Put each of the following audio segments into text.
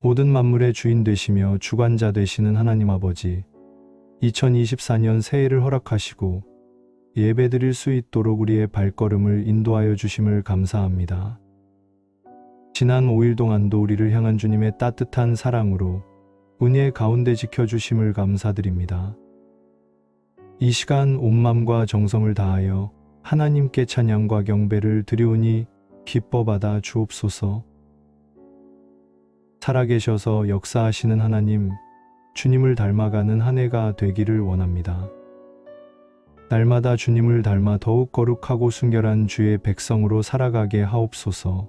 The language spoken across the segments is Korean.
모든 만물의 주인 되시며 주관자 되시는 하나님 아버지, 2024년 새해를 허락하시고 예배드릴 수 있도록 우리의 발걸음을 인도하여 주심을 감사합니다. 지난 5일 동안도 우리를 향한 주님의 따뜻한 사랑으로 은혜 가운데 지켜주심을 감사드립니다. 이 시간 온 맘과 정성을 다하여 하나님께 찬양과 경배를 드리오니 기뻐 받아 주옵소서. 살아계셔서 역사하시는 하나님, 주님을 닮아가는 한 해가 되기를 원합니다. 날마다 주님을 닮아 더욱 거룩하고 순결한 주의 백성으로 살아가게 하옵소서.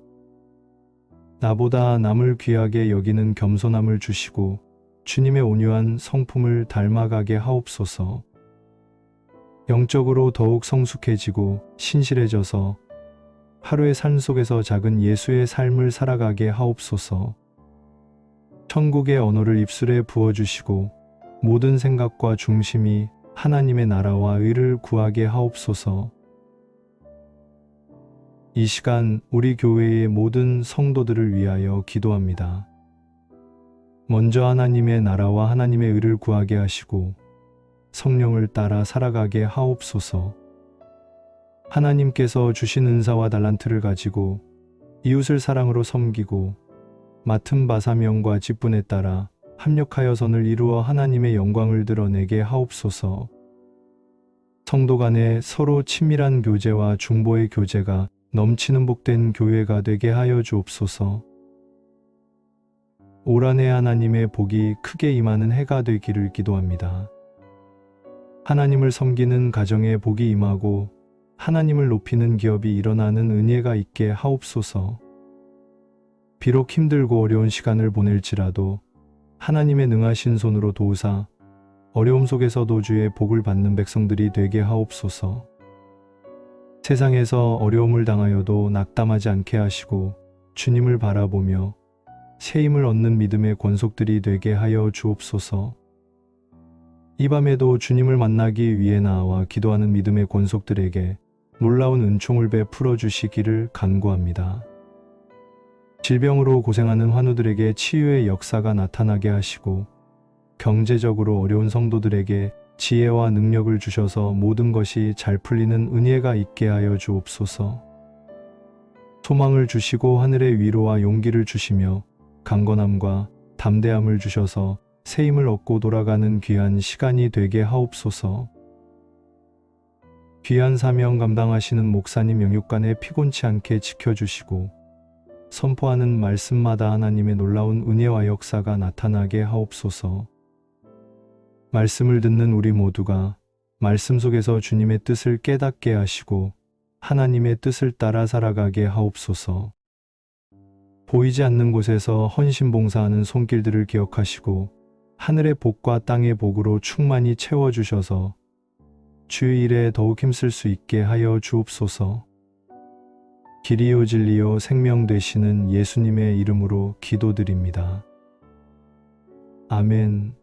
나보다 남을 귀하게 여기는 겸손함을 주시고 주님의 온유한 성품을 닮아가게 하옵소서. 영적으로 더욱 성숙해지고 신실해져서 하루의 삶 속에서 작은 예수의 삶을 살아가게 하옵소서. 천국의 언어를 입술에 부어주시고 모든 생각과 중심이 하나님의 나라와 의를 구하게 하옵소서. 이 시간 우리 교회의 모든 성도들을 위하여 기도합니다. 먼저 하나님의 나라와 하나님의 의를 구하게 하시고 성령을 따라 살아가게 하옵소서. 하나님께서 주신 은사와 달란트를 가지고 이웃을 사랑으로 섬기고 맡은 바 사명과 직분에 따라 합력하여 선을 이루어 하나님의 영광을 드러내게 하옵소서. 성도 간에 서로 친밀한 교제와 중보의 교제가 넘치는 복된 교회가 되게 하여 주옵소서. 올 한해 하나님의 복이 크게 임하는 해가 되기를 기도합니다. 하나님을 섬기는 가정에 복이 임하고 하나님을 높이는 기업이 일어나는 은혜가 있게 하옵소서. 비록 힘들고 어려운 시간을 보낼지라도 하나님의 능하신 손으로 도우사 어려움 속에서도 주의 복을 받는 백성들이 되게 하옵소서. 세상에서 어려움을 당하여도 낙담하지 않게 하시고 주님을 바라보며 새 힘을 얻는 믿음의 권속들이 되게 하여 주옵소서. 이 밤에도 주님을 만나기 위해 나와 기도하는 믿음의 권속들에게 놀라운 은총을 베풀어 주시기를 간구합니다. 질병으로 고생하는 환우들에게 치유의 역사가 나타나게 하시고 경제적으로 어려운 성도들에게 지혜와 능력을 주셔서 모든 것이 잘 풀리는 은혜가 있게 하여 주옵소서. 소망을 주시고 하늘의 위로와 용기를 주시며 강건함과 담대함을 주셔서 새 힘을 얻고 돌아가는 귀한 시간이 되게 하옵소서. 귀한 사명 감당하시는 목사님 영육간에 피곤치 않게 지켜주시고 선포하는 말씀마다 하나님의 놀라운 은혜와 역사가 나타나게 하옵소서. 말씀을 듣는 우리 모두가 말씀 속에서 주님의 뜻을 깨닫게 하시고 하나님의 뜻을 따라 살아가게 하옵소서. 보이지 않는 곳에서 헌신 봉사하는 손길들을 기억하시고 하늘의 복과 땅의 복으로 충만히 채워주셔서 주의 일에 더욱 힘쓸 수 있게 하여 주옵소서. 길이요 진리요 생명 되시는 예수님의 이름으로 기도드립니다. 아멘.